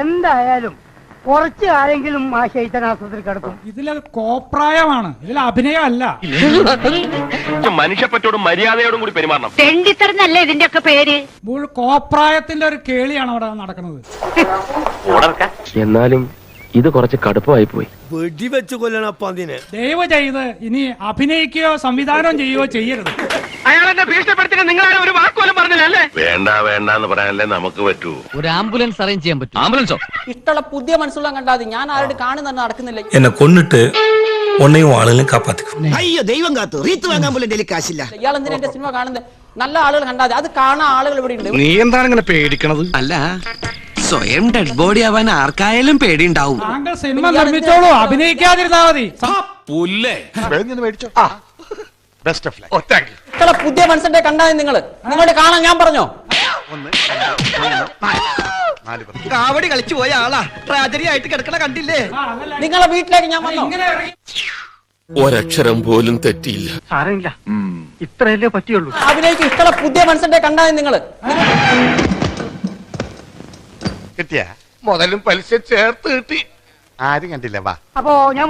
എന്തായാലും കുറച്ച് ആരെങ്കിലും ആ ശൈത്തനാസ്ത്രത്തിൽ കിടക്കും. ഇതിൽ കോപ്രായമാണ്. ഇതിൽ അഭിനയമല്ല. മനുഷ്യപ്പറ്റോടും മര്യാദയോടും കൂടി പെരുമാറണം. തെണ്ടിത്തരന്നല്ലേ ഇതിന്റെ ഒക്കെ പേര് കോപ്രായത്തിന്റെ ഒരു കേളിയാണ് അവിടെ നടക്കുന്നത്. എന്നാലും ഇത് കുറച്ച് കടുപ്പമായി പോയി. വെടിവെച്ച് കൊല്ലണപ്പതിന് ദയവ് ചെയ്ത് ഇനി അഭിനയിക്കുകയോ സംവിധാനം ചെയ്യുകയോ ചെയ്യരുത്. അയാൾ എന്നെ ഭീഷണിപ്പെടുത്തിട്ട് നിങ്ങൾ വേണ്ട വേണ്ട എന്ന് പറയാനല്ലേ നമുക്ക് പറ്റൂ. ഒരു ആംബുലൻസ് അറേഞ്ച് ചെയ്യാൻ പറ്റും. ആംബുലൻസോ? ഇഷ്ടമുള്ള പുതിയ മനസ്സുള്ള കണ്ടാതി. ഞാൻ ആരുടെ കാണുന്ന നടക്കുന്നില്ല. എന്നെ കൊന്നിട്ട് ഒന്നെയും ആളുകളെ കാപ്പാത്തിക്കും. അയ്യോ ദൈവം കാത്തു. റീത്ത് വാങ്ങാൻ പോലും ഡെലി കാശില്ല. ഇയാൾ എന്തിനാ എന്റെ സിനിമ കാണുന്നത് നല്ല ആളുകൾ കണ്ടാതെ. അത് കാണാൻ ആളുകൾ ഇവിടെ ഉണ്ട്. നീ എന്താണ് ഇങ്ങനെ പേടിക്കണത്? അല്ല സ്വയം ഡെഡ് ബോഡി ആവാൻ ആർക്കായാലും പേടിയുണ്ടാവും. താങ്കൾ സിനിമ നിർമ്മിച്ചോളൂ. അഭിനയിക്കാതിരുന്നാ മതി. പുല്ലേ. മേടിച്ചോ? ബെസ്റ്റ് ഓഫ് ലൈ താങ്ക് യു ഇഷ്ടമുള്ള പുതിയ മനസ്സിന്റെ കണ്ടാ നിങ്ങൾ നിങ്ങളുടെ കാണാൻ ഞാൻ പറഞ്ഞോ? കാവടി കളിച്ചു പോയ ആളാ. ട്രാജഡി ആയിട്ട് കിടക്കണ കണ്ടില്ലേ? നിങ്ങളെ നിങ്ങളുടെ വീട്ടിലേക്ക് ഞാൻ വന്നു? ഒരക്ഷരം പോലും തെറ്റിയില്ല. സാരമില്ല. ഇത്രയല്ലേ പറ്റിയുള്ളൂ. അഭിനയിച്ച് ഇത്ര പുതിയ മനസ്സിന്റെ കണ്ടാ നിങ്ങൾ കിട്ടിയ? മുതലും പലിശ ചേർത്ത് കിട്ടി. ആരും കണ്ടില്ല വാ. അപ്പോ ഞാൻ